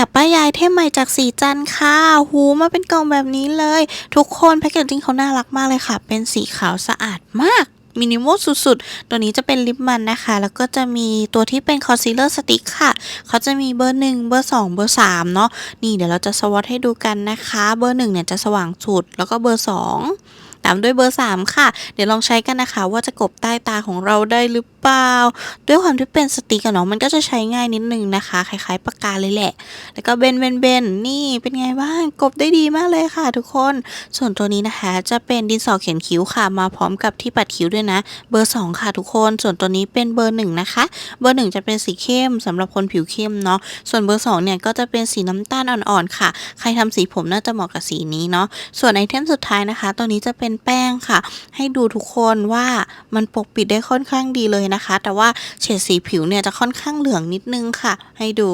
อยากป้ายายเทพใหม่จากสีจันค่ะ หูมาเป็นกล่องแบบนี้เลย ทุกคนแพคเกจจิ้งเขาน่ารักมากเลยค่ะ เป็นสีขาวสะอาดมากมินิมอลสุดๆ ตัวนี้จะเป็นลิปมันนะคะ แล้วก็จะมีตัวที่เป็นคอนซีลเลอร์สติ๊กค่ะ เขาจะมีเบอร์ 1 เบอร์ 2 เบอร์ 3 เนาะ นี่เดี๋ยวเราจะสวอตให้ดูกันนะคะ เบอร์ 1 เนี่ยจะสว่างสุด แล้วก็เบอร์ 2 ตามด้วยเบอร์ 3 ค่ะ เดี๋ยวลองใช้กันนะคะ ว่าจะกบใต้ตาของเราได้หรือเปล่า ด้วยความที่เป็นสติกอะเนาะมันก็จะใช้ง่ายนิดนึงนะคะ คล้ายๆปากกาเลยแหละ แล้วก็เบนเบนเบนนี่เป็นไงบ้างกบได้ดีมากเลยค่ะ ทุกคน ส่วนตัวนี้นะคะ จะเป็นดินสอเขียนคิ้วค่ะ มาพร้อมกับที่ปัดคิ้วด้วยนะ เบอร์ 2 ค่ะทุกคน ส่วนตัวนี้เป็นเบอร์ 1 นะคะ เบอร์ 1 จะเป็นสีเข้มสำหรับคนผิวเข้มเนาะ ส่วนเบอร์ 2 เนี่ยก็จะเป็นสีน้ำตาลอ่อนๆค่ะ ใครทำสีผมน่าจะเหมาะกับสีนี้เนาะ ส่วนไอเทมสุดท้ายนะคะ ตัวนี้จะเป็นเป็นแป้งค่ะ ให้ดูทุกคนว่ามันปกปิดได้ค่อนข้างดีเลยนะคะ แต่ว่าเฉดสีผิวเนี่ยจะค่อนข้างเหลืองนิดนึงค่ะ ให้ดู